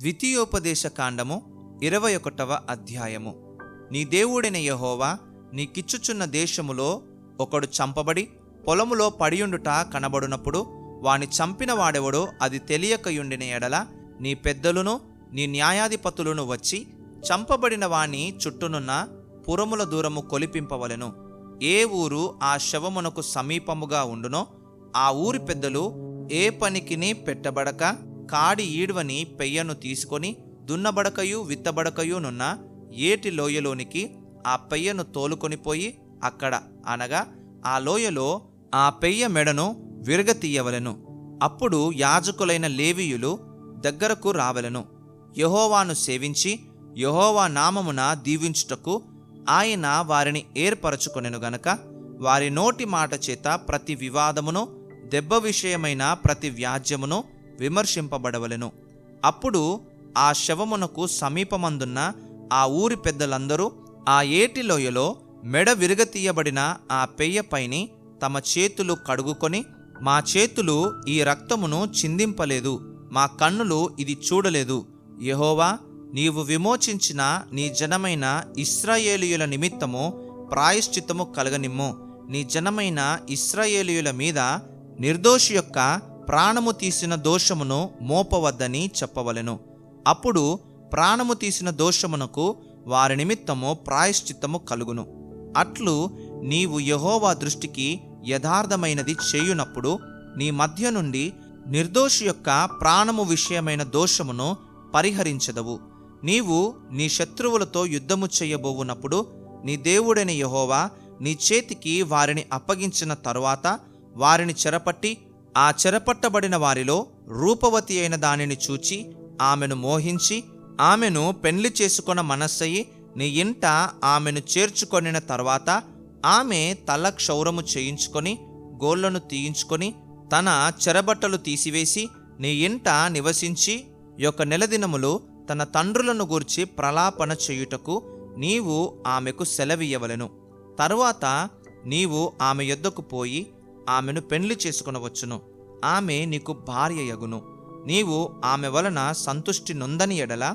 ద్వితీయోపదేశ కాండము ఇరవై ఒకటవ అధ్యాయము. నీ దేవుడైన యహోవా నీకిచ్చుచున్న దేశములో ఒకడు చంపబడి పొలములో పడియుండుట కనబడునప్పుడు వాని చంపిన వాడెవడో అది తెలియకయుండిన ఎడల నీ పెద్దలును నీ న్యాయాధిపతులను వచ్చి చంపబడిన వాని చుట్టూనున్న పురముల దూరము కొలిపింపవలెను. ఏ ఊరు ఆ శవమునకు సమీపముగా ఉండునో ఆ ఊరి పెద్దలు ఏ పనికిని పెట్టబడక కాడి ఈడ్వని పెయ్యను తీసుకొని దున్నబడకయు విత్తబడకయునున్న ఏటి లోయలోనికి ఆ పెయ్యను తోలుకొనిపోయి అక్కడ అనగా ఆ లోయలో ఆ పెయ్య మెడను విరగతీయవలెను. అప్పుడు యాజకులైన లేవీయులు దగ్గరకు రావలెను. యహోవాను సేవించి యహోవా నామమున దీవించుటకు ఆయన వారిని ఏర్పరచుకొనెను గనక వారి నోటి మాట చేత ప్రతి వివాదమును దెబ్బ విషయమైన ప్రతి వ్యాజ్యమును విమర్శింపబడవలెను. అప్పుడు ఆ శవమునకు సమీపమందున్న ఆ ఊరి పెద్దలందరూ ఆ ఏటి లోయలో మెడ విరగతీయబడిన ఆ పెయ్యపైని తమ చేతులు కడుగుకొని మా చేతులు ఈ రక్తమును చిందింపలేదు మా కన్నులు ఇది చూడలేదు. యహోవా నీవు విమోచించిన నీ జనమైన ఇస్రాయేలీయుల నిమిత్తము ప్రాయశ్చిత్తము కలగనిమ్ము. నీ జనమైన ఇస్రాయేలీయుల మీద నిర్దోషి యొక్క ప్రాణము తీసిన దోషమును మోపవద్దని చెప్పవలెను. అప్పుడు ప్రాణము తీసిన దోషమునకు వారి నిమిత్తము ప్రాయశ్చిత్తము కలుగును. అట్లు నీవు యహోవా దృష్టికి యథార్థమైనది చేయునప్పుడు నీ మధ్య నుండి నిర్దోషి యొక్క ప్రాణము విషయమైన దోషమును పరిహరించదవు. నీవు నీ శత్రువులతో యుద్ధము చేయబోవునప్పుడు నీ దేవుడైన యహోవా నీ చేతికి వారిని అప్పగించిన తరువాత వారిని చెరపట్టి ఆ చెరపట్టబడిన వారిలో రూపవతి అయిన దానిని చూచి ఆమెను మోహించి ఆమెను పెండ్లి చేసుకున్న మనస్సయి నీ ఇంట ఆమెను చేర్చుకొనిన తర్వాత ఆమె తల క్షౌరము చేయించుకొని గోళ్ళను తీయించుకొని తన చెరబట్టలు తీసివేసి నీ ఇంట నివసించి యొక్క నెలదినములు తన తండ్రులను గూర్చి ప్రలాపన చేయుటకు నీవు ఆమెకు సెలవియ్యవలెను. తరువాత నీవు ఆమె యొద్దకు పోయి ఆమెను పెండ్లి చేసుకొనవచ్చును. ఆమె నీకు భార్య యగును. నీవు ఆమె వలన సంతుష్టి నొందని ఎడల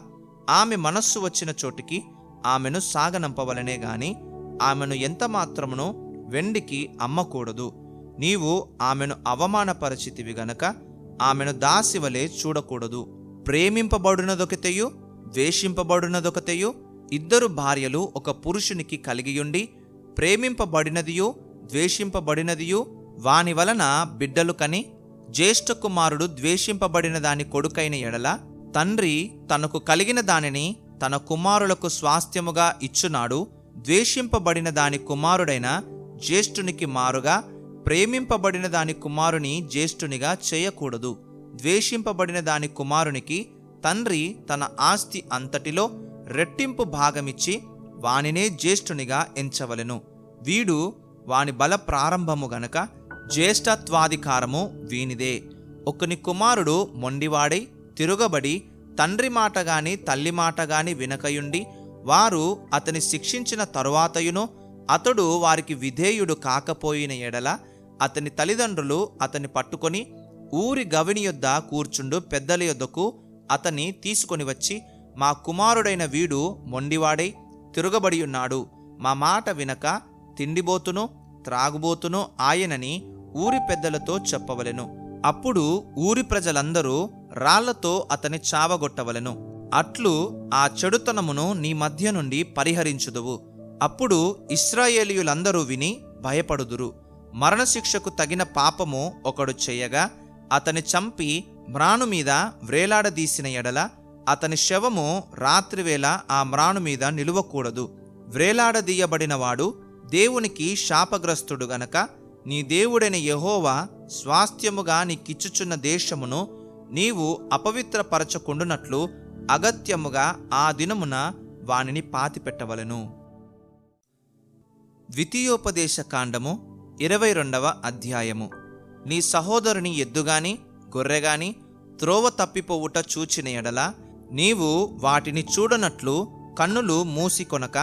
ఆమె మనస్సు వచ్చిన చోటికి ఆమెను సాగనంపవలనే గాని ఆమెను ఎంతమాత్రమునో వెండికి అమ్మకూడదు. నీవు ఆమెను అవమానపరచితివి గనక ఆమెను దాసివలే చూడకూడదు. ప్రేమింపబడినదొకతెయు ద్వేషింపబడినదొకతెయు ఇద్దరు భార్యలు ఒక పురుషునికి కలిగియుండి ప్రేమింపబడినదియు ద్వేషింపబడినదియు వాని వలన బిడ్డలు కని జ్యేష్ఠ కుమారుడు ద్వేషింపబడిన దాని కొడుకైన ఎడల తండ్రి తనకు కలిగిన దానిని తన కుమారులకు స్వాస్థ్యముగా ఇచ్చునాడు ద్వేషింపబడిన దాని కుమారుడైన జ్యేష్ఠునికి మారుగా ప్రేమింపబడిన దాని కుమారుని జ్యేష్ఠునిగా చేయకూడదు. ద్వేషింపబడిన దాని కుమారునికి తండ్రి తన ఆస్తి అంతటిలో రెట్టింపు భాగమిచ్చి వానినే జ్యేష్ఠునిగా ఎంచవలెను. వీడు వాని బల ప్రారంభము గనక జ్యేష్ఠత్వాధికారము వీనిదే. ఒకని కుమారుడు మొండివాడై తిరుగబడి తండ్రి మాట గాని తల్లి మాట గాని వినకయుండి వారు అతని శిక్షించిన తరువాతయును అతడు వారికి విధేయుడు కాకపోయిన ఎడల అతని తల్లిదండ్రులు అతని పట్టుకొని ఊరి గవిని యొద్ద కూర్చుండు పెద్దల యొద్దకు అతన్ని తీసుకొని వచ్చి మా కుమారుడైన వీడు మొండివాడై తిరుగబడి ఉన్నాడు. మా మాట వినక తిండిబోతును త్రాగుబోతును ఆయనని ఊరి పెద్దలతో చెప్పవలెను. అప్పుడు ఊరి ప్రజలందరూ రాళ్ళతో అతని చావగొట్టవలెను. అట్లు ఆ చెడుతనమును నీ మధ్య నుండి పరిహరించుదువు. అప్పుడు ఇస్రాయేలీయులందరూ విని భయపడుదురు. మరణశిక్షకు తగిన పాపము ఒకడు చేయగా అతని చంపి మ్రాను మీద వ్రేలాడదీసిన ఎడల అతని శవము రాత్రివేళ ఆ మ్రాను మీద నిలువకూడదు. వ్రేలాడదీయబడినవాడు దేవునికి శాపగ్రస్తుడు గనక నీ దేవుడైన యహోవా స్వాస్థ్యముగా నీకిచ్చుచున్న దేశమును నీవు అపవిత్రపరచకుండునట్లు అగత్యముగా ఆ దినమున వానిని పాతిపెట్టవలను. ద్వితీయోపదేశ కాండము ఇరవై రెండవ అధ్యాయము. నీ సహోదరుని ఎద్దుగాని గొర్రెగాని త్రోవ తప్పిపోవుట చూచిన ఎడల నీవు వాటిని చూడనట్లు కన్నులు మూసికొనక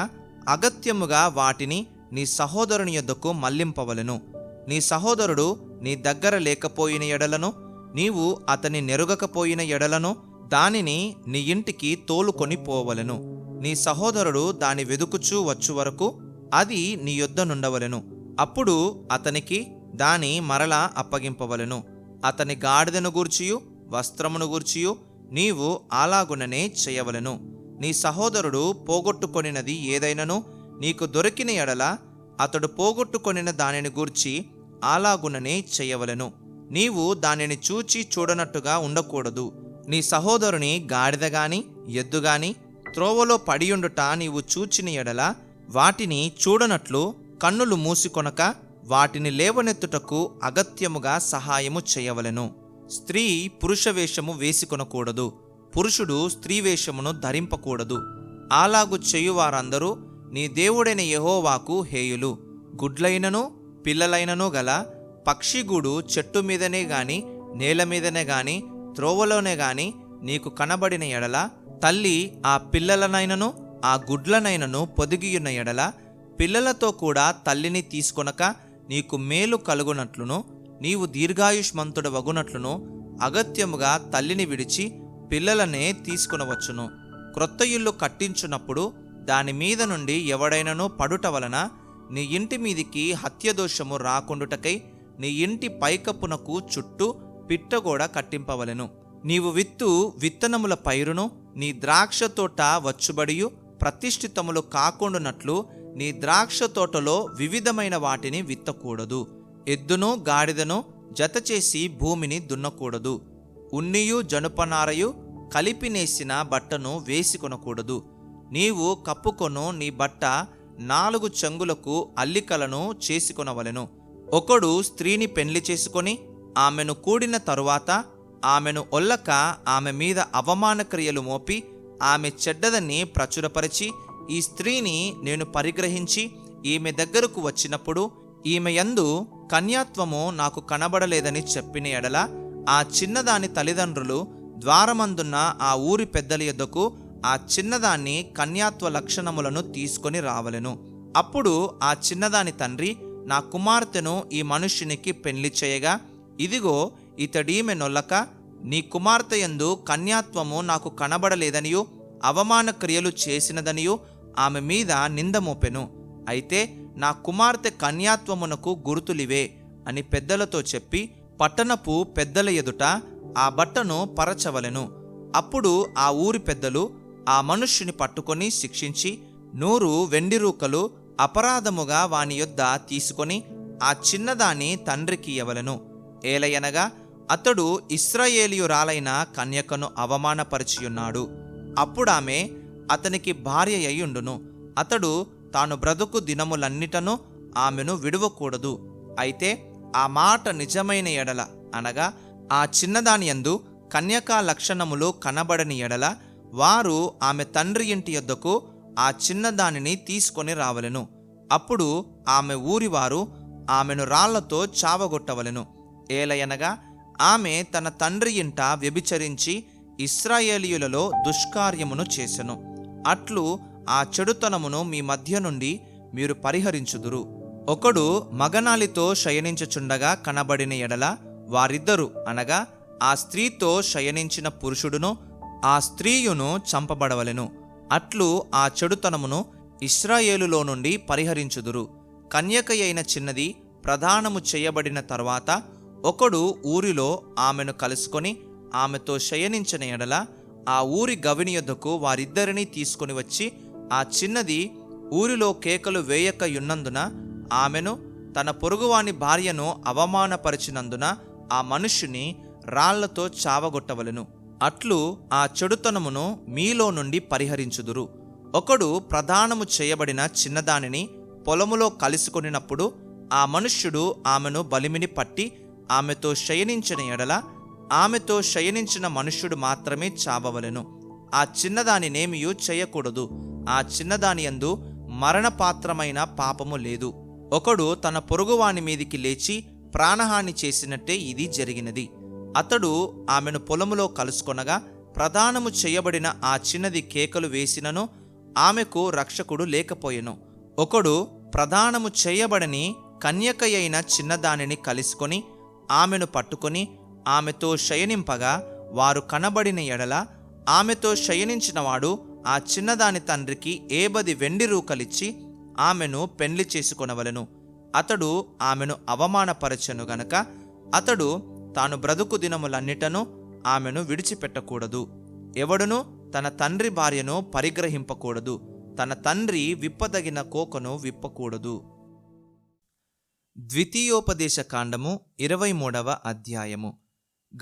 అగత్యముగా వాటిని నీ సహోదరుని యొద్దకు మళ్ళింపవలను నీ సహోదరుడు నీ దగ్గర లేకపోయిన ఎడలను నీవు అతని నెరుగకపోయిన ఎడలను దానిని నీ ఇంటికి తోలుకొని పోవలెను. నీ సహోదరుడు దాని వెదుకుచూ వచ్చు వరకు అది నీ యొద్ద నుండవలెను. అప్పుడు అతనికి దాని మరలా అప్పగింపవలెను. అతని గాడిదను గూర్చియు వస్త్రమును గూర్చియు నీవు అలాగుననే చేయవలెను. నీ సహోదరుడు పోగొట్టుకొనినది ఏదైనను నీకు దొరికిన ఎడల అతడు పోగొట్టుకొనిన దానిని గూర్చి అలాగుననే చేయవలెను. నీవు దానిని చూచి చూడనట్టుగా ఉండకూడదు. నీ సహోదరుని గాడిదగాని ఎద్దుగాని త్రోవలో పడియుండుట నీవు చూచిన ఎడల వాటిని చూడనట్లు కన్నులు మూసికొనక వాటిని లేవనెత్తుటకు అగత్యముగా సహాయము చేయవలెను. స్త్రీ పురుష వేషము వేసుకొనకూడదు. పురుషుడు స్త్రీ వేషమును ధరింపకూడదు. అలాగు చేయువారందరూ నీ దేవుడైన యెహోవాకు హేయులు. గుడ్లైనను పిల్లలైనను గల పక్షిగూడు చెట్టు మీదనే గాని నేల మీదనే గాని త్రోవలోనే గాని నీకు కనబడిన ఎడల తల్లి ఆ పిల్లలనైనను ఆ గుడ్లనైనను పొదిగియున్న ఎడల పిల్లలతో కూడా తల్లిని తీసుకొనక నీకు మేలు కలుగునట్లును నీవు దీర్ఘాయుష్మంతుడు వగునట్లును అగత్యముగా తల్లిని విడిచి పిల్లలనే తీసుకొనవచ్చును. క్రొత్త ఇల్లు కట్టించున్నప్పుడు దాని మీద నుండి ఎవడైనను పడుట వలన నీ ఇంటి మీదికి హత్యదోషము రాకుండుటకై నీ ఇంటి పైకప్పునకు చుట్టూ పిట్టగోడ కట్టింపవలెను. నీవు విత్తు విత్తనముల పైరును నీ ద్రాక్ష తోట వచ్చుబడియు ప్రతిష్ఠితములు కాకుండునట్లు నీ ద్రాక్ష తోటలో వివిధమైన వాటిని విత్తకూడదు. ఎద్దును గాడిదను జతచేసి భూమిని దున్నకూడదు. ఉన్నియు జనుపనారయు కలిపినేసిన బట్టను వేసుకొనకూడదు నీవు కప్పుకొను నీ బట్ట నాలుగు చంగులకు అల్లికలను చేసుకొనవలెను. ఒకడు స్త్రీని పెళ్ళి చేసుకొని ఆమెను కూడిన తరువాత ఆమెను ఒల్లక ఆమె మీద అవమాన క్రియలు మోపి ఆమె చెడ్డదని ప్రచురపరిచి ఈ స్త్రీని నేను పరిగ్రహించి ఈమె దగ్గరకు వచ్చినప్పుడు ఈమె యందు కన్యాత్వము నాకు కనబడలేదని చెప్పిన ఎడల ఆ చిన్నదాని తల్లిదండ్రులు ద్వారమందున్న ఆ ఊరి పెద్దల యొద్దకు ఆ చిన్నదాన్ని కన్యాత్వ లక్షణములను తీసుకొని రావలెను. అప్పుడు ఆ చిన్నదాని తండ్రి నా కుమార్తెను ఈ మనుష్యునికి పెళ్ళి చేయగా ఇదిగో ఇతడీమె నొల్లక నీ కుమార్తె యందు కన్యాత్వము నాకు కనబడలేదనియు అవమాన క్రియలు చేసినదనియు ఆమె మీద నింద మోపెను. అయితే నా కుమార్తె కన్యాత్వమునకు గుర్తులివే అని పెద్దలతో చెప్పి పట్టణపు పెద్దల ఎదుట ఆ బట్టను పరచవలెను. అప్పుడు ఆ ఊరి పెద్దలు ఆ మనుష్యుని పట్టుకొని శిక్షించి నూరు వెండి రూకలు అపరాధముగా వాని యొద్ద తీసుకొని ఆ చిన్నదాని తండ్రికి ఇవ్వలను ఏలయనగా అతడు ఇస్రాయేలియురాలైన కన్యకను అవమానపరిచియున్నాడు. అప్పుడామె అతనికి భార్య అయ్యుండును. అతడు తాను బ్రతుకు దినములన్నిటను ఆమెను విడువకూడదు. అయితే ఆ మాట నిజమైన ఎడల అనగా ఆ చిన్నదాని యందు కన్యకా లక్షణములు కనబడని ఎడల వారు ఆమె తండ్రి ఇంటి యొద్దకు ఆ చిన్నదానిని తీసుకొని రావలెను. అప్పుడు ఆమె ఊరివారు ఆమెను రాళ్ళతో చావగొట్టవలెను. ఏలయనగా ఆమె తన తండ్రి ఇంట వ్యభిచరించి ఇస్రాయేలీయులలో దుష్కార్యమును చేసెను. అట్లు ఆ చెడుతనమును మీ మధ్య నుండి మీరు పరిహరించుదురు. ఒకడు మగనాలితో శయనించుచుండగా కనబడిన ఎడల వారిద్దరు అనగా ఆ స్త్రీతో శయనించిన పురుషుడును ఆ స్త్రీయును చంపబడవలెను. అట్లు ఆ చెడుతనమును ఇస్రాయేలులో నుండి పరిహరించుదురు. కన్యకయైన చిన్నది ప్రధానము చేయబడిన తర్వాత ఒకడు ఊరిలో ఆమెను కలుసుకొని ఆమెతో శయనించిన ఎడల ఆ ఊరి గవిని యొద్దకు వారిద్దరినీ తీసుకొని వచ్చి ఆ చిన్నది ఊరిలో కేకలు వేయకయున్నందున ఆమెను తన పొరుగువాని భార్యను అవమానపరిచినందున ఆ మనుష్యుని రాళ్ళతో చావగొట్టవలెను. అట్లు ఆ చెడుతనమును మీలో నుండి పరిహరించుదురు. ఒకడు ప్రధానము చేయబడిన చిన్నదానిని పొలములో కలుసుకొనినప్పుడు ఆ మనుష్యుడు ఆమెను బలిమిని పట్టి ఆమెతో శయనించిన ఎడల ఆమెతో శయనించిన మనుష్యుడు మాత్రమే చావవలెను. ఆ చిన్నదానినేమియు చేయకూడదు. ఆ చిన్నదాని యందు మరణపాత్రమైన పాపము లేదు. ఒకడు తన పొరుగువాని మీదికి లేచి ప్రాణహాని చేసినట్టే ఇది జరిగినది. అతడు ఆమెను పొలములో కలుసుకొనగా ప్రదానము చేయబడిన ఆ చిన్నది కేకలు వేసినను ఆమెకు రక్షకుడు లేకపోయెను. ఒకడు ప్రదానము చేయబడని కన్యకయైన చిన్నదానిని కలుసుకొని ఆమెను పట్టుకొని ఆమెతో శయనింపగా వారు కనబడిన ఎడల ఆమెతో శయనించినవాడు ఆ చిన్నదాని తండ్రికి ఏబది వెండి రూకలిచ్చి ఆమెను పెండ్లి చేసుకొనవలెను. అతడు ఆమెను అవమానపరచెను గనక అతడు తాను బ్రతుకు దినములన్నిటను ఆమెను విడిచిపెట్టకూడదు. ఎవడును తన తండ్రి భార్యను పరిగ్రహింపకూడదు. తన తండ్రి విప్పదగిన కోకను విప్పకూడదు. ద్వితీయోపదేశ కాండము ఇరవై మూడవ అధ్యాయము.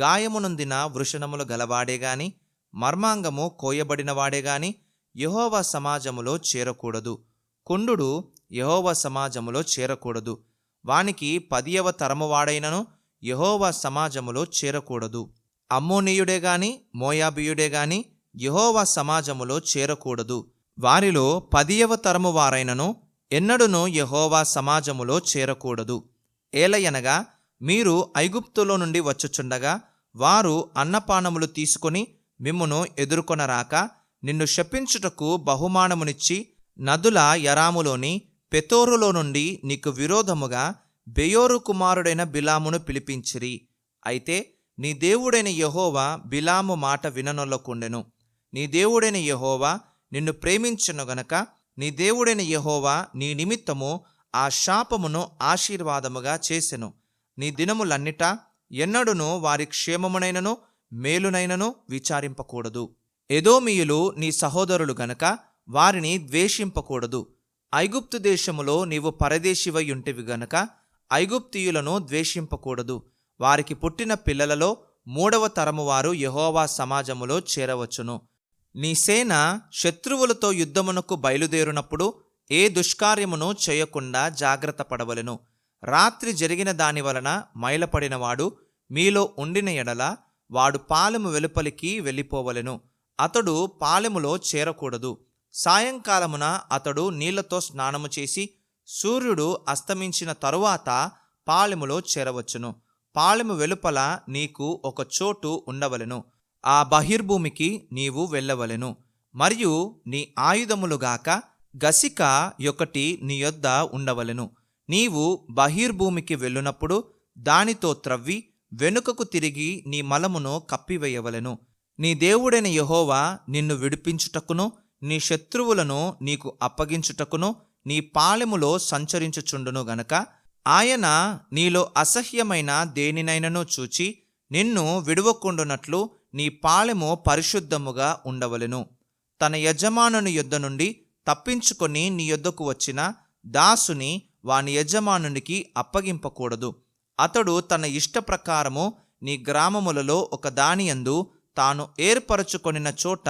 గాయమునొందిన వృషణములు గలవాడేగాని మర్మాంగము కోయబడినవాడే యహోవ సమాజములో చేరకూడదు. కుండు యహోవ సమాజములో చేరకూడదు. వానికి పదియవ తరమువాడైనను యహోవా సమాజములో చేరకూడదు. అమ్మోనీయుడే గాని మోయాబియుడే గాని యహోవా సమాజములో చేరకూడదు. వారిలో పదియవ తరము వారైనను ఎన్నడునూ యహోవా సమాజములో చేరకూడదు. ఏలయనగా మీరు ఐగుప్తులో నుండి వచ్చుచుండగా వారు అన్నపానములు తీసుకొని మిమ్మును ఎదుర్కొనరాక నిన్ను శపించుటకు బహుమానమునిచ్చి నదుల యరాములోని పెతోరులో నుండి నీకు విరోధముగా బెయోరు కుమారుడైన బిలామును పిలిపించిరి. అయితే నీ దేవుడైన యహోవా బిలాము మాట విననొల్లకుండెను. నీ దేవుడైన యహోవా నిన్ను ప్రేమించను గనక నీ దేవుడైన యహోవా నీ నిమిత్తము ఆ శాపమును ఆశీర్వాదముగా చేసెను. నీ దినములన్నిటా ఎన్నడును వారి క్షేమమునైనను మేలునైనను విచారింపకూడదు. ఎదోమియులు నీ సహోదరులు గనక వారిని ద్వేషింపకూడదు. ఐగుప్తు దేశములో నీవు పరదేశివై ఉంటివి గనక ఐగుప్తీయులను ద్వేషింపకూడదు. వారికి పుట్టిన పిల్లలలో మూడవ తరము వారు యహోవా సమాజములో చేరవచ్చును. నీ సేన శత్రువులతో యుద్ధమునకు బయలుదేరునప్పుడు ఏ దుష్కార్యమును చేయకుండా జాగ్రత్త పడవలెను. రాత్రి జరిగిన దాని వలన మైలపడినవాడు మీలో ఉండిన ఎడల వాడు పాలెము వెలుపలికి వెళ్ళిపోవలెను. అతడు పాలెములో చేరకూడదు. సాయంకాలమున అతడు నీళ్ళతో స్నానము చేసి సూర్యుడు అస్తమించిన తరువాత పాలెములో చేరవచ్చును. పాలెము వెలుపల నీకు ఒక చోటు ఉండవలెను. ఆ బహిర్భూమికి నీవు వెళ్ళవలెను. మరియు నీ ఆయుధములుగాక గసిక ఒకటి నీ యొద్ద ఉండవలెను. నీవు బహిర్భూమికి వెళ్ళునప్పుడు దానితో త్రవ్వి వెనుకకు తిరిగి నీ మలమును కప్పివేయవలెను. నీ దేవుడైన యహోవా నిన్ను విడిపించుటకును నీ శత్రువులను నీకు అప్పగించుటకును నీ పాలెములో సంచరించుచుండును గనక ఆయన నీలో అసహ్యమైన దేనినైనను చూచి నిన్ను విడువకుండునట్లు నీ పాలెము పరిశుద్ధముగా ఉండవలెను. తన యజమానుని యొద్ద నుండి తప్పించుకొని నీ యొద్దకు వచ్చిన దాసుని వాని యజమానునికి అప్పగింపకూడదు. అతడు తన ఇష్ట ప్రకారము నీ గ్రామములలో ఒక దానియందు తాను ఏర్పరచుకొనిన చోట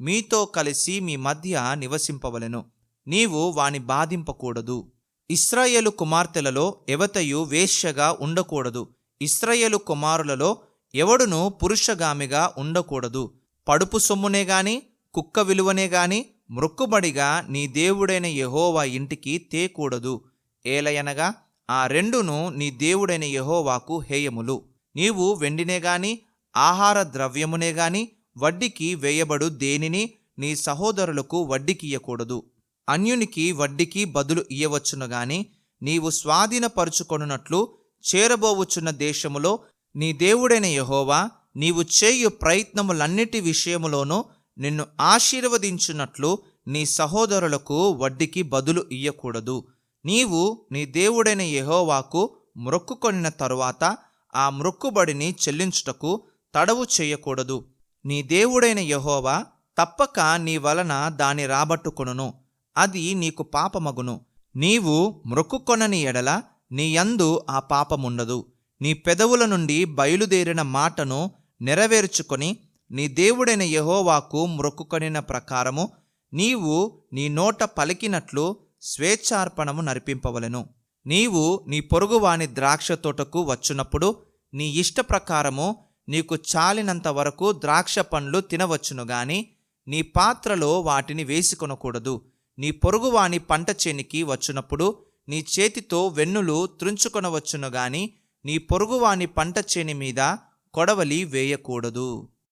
మీతో కలిసి మీ మధ్య నివసింపవలెను. నీవు వాని బాధింపకూడదు. ఇస్రాయేలు కుమార్తెలలో ఎవతయు వేశ్యగా ఉండకూడదు. ఇస్రాయేలు కుమారులలో ఎవడును పురుషగామిగా ఉండకూడదు. పడుపు సొమ్మునే గాని కుక్క విలువనే గాని మృక్కుబడిగా నీ దేవుడైన యహోవా ఇంటికి తేకూడదు. ఏలయనగా ఆ రెండును నీ దేవుడైన యహోవాకు హేయములు. నీవు వెండినే గాని ఆహార ద్రవ్యమునే గాని వడ్డీకి వేయబడు దేనిని నీ సహోదరులకు వడ్డీకియ్యకూడదు అన్యునికి వడ్డీకి బదులు ఇయ్యవచ్చును గాని నీవు స్వాధీనపరుచుకొనున్నట్లు చేరబోవుచున్న దేశములో నీ దేవుడైన యహోవా నీవు చేయు ప్రయత్నములన్నిటి విషయములోనూ నిన్ను ఆశీర్వదించున్నట్లు నీ సహోదరులకు వడ్డీకి బదులు ఇయ్యకూడదు. నీవు నీ దేవుడైన యహోవాకు మ్రొక్కుకొనిన తరువాత ఆ మ్రొక్కుబడిని చెల్లించుటకు తడవు చేయకూడదు. నీ దేవుడైన యహోవా తప్పక నీ వలన దాని రాబట్టుకొనును. అది నీకు పాపమగును. నీవు మ్రొక్కుకొనని ఎడల నీ యందు ఆ పాపముండదు. నీ పెదవుల నుండి బయలుదేరిన మాటను నెరవేర్చుకొని నీ దేవుడైన యెహోవాకు మ్రొక్కుకొనిన ప్రకారము నీవు నీ నోట పలికినట్లు స్వేచ్ఛార్పణము నరిపింపవలను నీవు నీ పొరుగువాని ద్రాక్ష తోటకు వచ్చునప్పుడు నీ ఇష్ట ప్రకారము నీకు చాలినంత వరకు ద్రాక్ష పండ్లు తినవచ్చును గాని నీ పాత్రలో వాటిని వేసుకొనకూడదు. నీ పొరుగువాని పంట చేనికి వచ్చినప్పుడు నీ చేతితో వెన్నులు త్రుంచుకొనవచ్చును గాని నీ పొరుగువాని పంట చేని మీద కొడవలి వేయకూడదు.